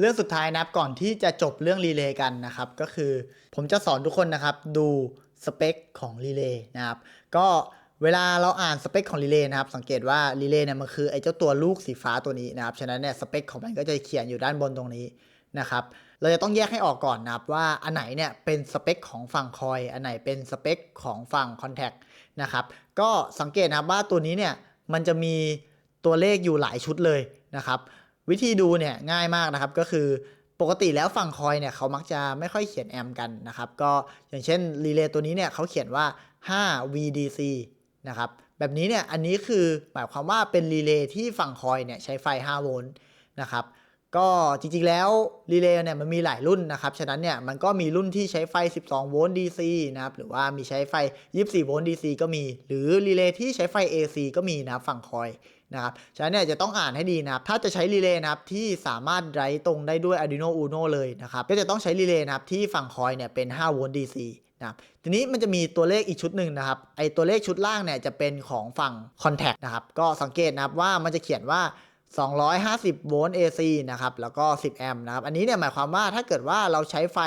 เรื่องสุดท้ายนะครับก่อนที่จะจบเรื่องรีเลย์กันนะครับ ก็คือผมจะสอนทุกคนนะครับดูสเปคของรีเลย์นะครับ ก็เวลาเราอ่านสเปคของรีเลย์นะครับ สังเกตว่ารีเลย์เนี่ยมันคือไอ้เจ้าตัวลูกสีฟ้าตัวนี้นะครับ ฉะนั้นเนี่ยสเปคของมันก็จะเขียนอยู่ด้านบนตรงนี้นะครับ เราจะต้องแยกให้ออกก่อนนะครับว่าอันไหนเนี่ยเป็นสเปคของฝั่งคอย อันไหนเป็นสเปคของฝั่งคอนแทคนะครับ ก็สังเกตนะครับว่าตัวนี้เนี่ยมันจะมีตัวเลขอยู่หลายชุดเลยนะครับ วิธีดูเนี่ยง่ายมากนะครับก็คือปกติแล้วฝั่งคอยเนี่ยเขามักจะไม่ค่อยเขียนแอมกันนะครับก็อย่างเช่นรีเลย์ตัวนี้เนี่ยเขาเขียนว่า 5 VDC นะครับแบบนี้เนี่ยอันนี้คือหมายความว่าเป็นรีเลย์ที่ฝั่งคอยเนี่ยใช้ไฟ 5 โวลต์นะครับก็จริงๆแล้วรีเลย์เนี่ยมันมีหลายรุ่นนะครับ ฉะนั้นเนี่ยมันก็มีรุ่นที่ใช้ไฟ 12 โวลต์ DC นะครับ หรือว่ามีใช้ไฟ 24 โวลต์ DC ก็มี หรือรีเลย์ที่ใช้ไฟ AC ก็มีนะฝั่งคอย นะครับ ฉะนั้นเนี่ยจะต้องอ่านให้ดีนะครับ ถ้าจะใช้รีเลย์นะครับที่สามารถไร้ตรงได้ด้วย Arduino Uno เลยนะครับ ก็จะต้องใช้รีเลย์นะครับที่ฝั่งคอยเนี่ยเป็น 5 โวลต์ DC นะครับทีนี้มันจะมีตัวเลขอีกชุดหนึ่งนะครับ ไอตัวเลขชุดล่างเนี่ยจะเป็นของฝั่ง Contact นะครับ ก็สังเกตนะครับว่ามันจะเขียนว่า 250 โวลต์ AC นะครับ แล้วก็ 10 แอมป์นะครับ อันนี้เนี่ยหมายความว่าถ้าเกิดว่าเราใช้ไฟ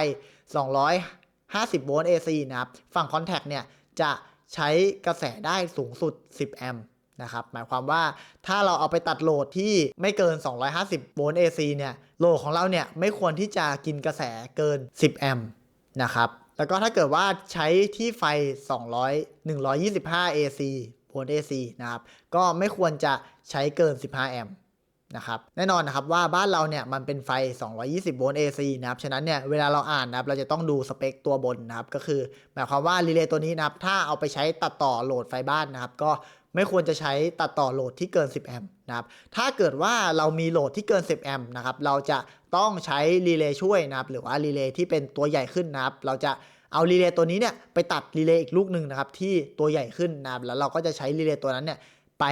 250 โวลต์ AC นะครับ ฝั่ง Contact เนี่ยจะใช้กระแสได้สูงสุด 10 แอมป์ นะครับหมายความว่าถ้าเราเอาไปตัดโหลดที่ไม่เกิน 250 โวลต์ AC เนี่ยโหลดของเราเนี่ยไม่ควรที่จะกินกระแสเกิน 10 แอมป์นะครับแล้วก็ถ้าเกิดว่าใช้ที่ไฟ 200 125 AC โวลต์ AC นะครับก็ไม่ควรจะใช้เกิน 15 แอมป์นะครับแน่นอนนะครับว่าบ้านเราเนี่ยมันเป็นไฟ 220 โวลต์ AC นะครับ ฉะนั้นเนี่ยเวลาเราอ่านนะครับเราจะต้องดูสเปคตัวบนนะครับ ก็คือหมายความว่ารีเลย์ตัวนี้นะครับ ถ้าเอาไปใช้ตัดต่อโหลดไฟบ้านนะครับ ก็ ไม่ควรจะใช้ตัดต่อโหลดที่เกิน 10 แอมป์นะครับ ถ้าเกิดว่าเรามีโหลดที่เกิน 10 แอมป์นะครับ เราจะต้องใช้รีเลย์ช่วยนะครับ หรือว่ารีเลย์ที่เป็นตัวใหญ่ขึ้นนะครับ เราจะเอารีเลย์ตัวนี้เนี่ยไปตัดรีเลย์อีกลูกหนึ่งนะครับที่ตัวใหญ่ขึ้นนะครับ แล้วเราก็จะใช้รีเลย์ตัวนั้นเนี่ยไป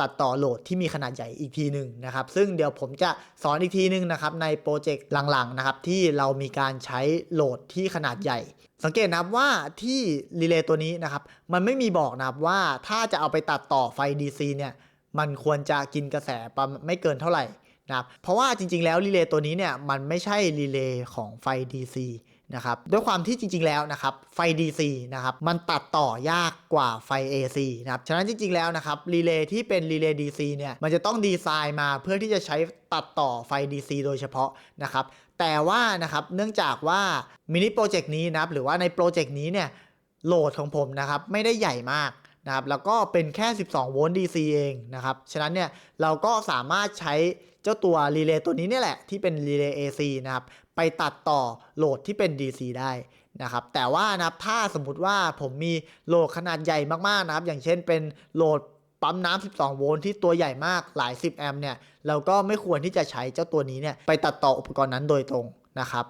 ตัดต่อโหลดที่มีขนาดใหญ่อีกทีหนึ่งนะครับ ซึ่งเดี๋ยวผมจะสอนอีกทีหนึ่งนะครับในโปรเจกต์หลังๆนะครับที่เรามีการใช้โหลดที่ขนาดใหญ่ สังเกตนะครับว่าที่รีเลย์ตัวนี้นะครับ มันไม่มีบอกนะครับว่าถ้าจะเอาไปตัดต่อไฟ DC เนี่ย มันควรจะกินกระแสประมาณไม่เกินเท่าไหร่ นะครับเพราะว่าจริง ๆ แล้วรีเลย์ตัวนี้เนี่ยมันไม่ใช่รีเลย์ของไฟ DC นะครับด้วยความที่จริง ๆ แล้วนะครับไฟ DC นะครับมันตัดต่อยากกว่าไฟ AC นะครับฉะนั้นจริง ๆ แล้วนะครับรีเลย์ที่เป็นรีเลย์ DC เนี่ยมันจะต้องดีไซน์มาเพื่อที่จะใช้ตัดต่อไฟ DC โดยเฉพาะนะครับแต่ว่านะครับเนื่องจากว่ามินิโปรเจกต์นี้นะครับหรือว่าในโปรเจกต์นี้เนี่ยโหลดของผมนะครับไม่ได้ใหญ่มาก นะครับแล้วก็เป็นแค่ 12 โวลต์ DC เองนะครับฉะนั้นเนี่ยเราก็สามารถใช้เจ้าตัวรีเลย์ตัวนี้เนี่ยแหละที่เป็นรีเลย์ AC นะครับไปตัดต่อโหลดที่เป็น DC ได้นะครับแต่ว่านะครับถ้าสมมุติว่าผมมีโหลดขนาดใหญ่มากๆนะครับอย่างเช่นเป็นโหลดปั๊มน้ำ 12 โวลต์ที่ตัวใหญ่มากหลาย 10 แอมป์เนี่ยเราก็ไม่ควรที่จะใช้เจ้าตัวนี้เนี่ยไปตัดต่ออุปกรณ์นั้นโดยตรงนะครับ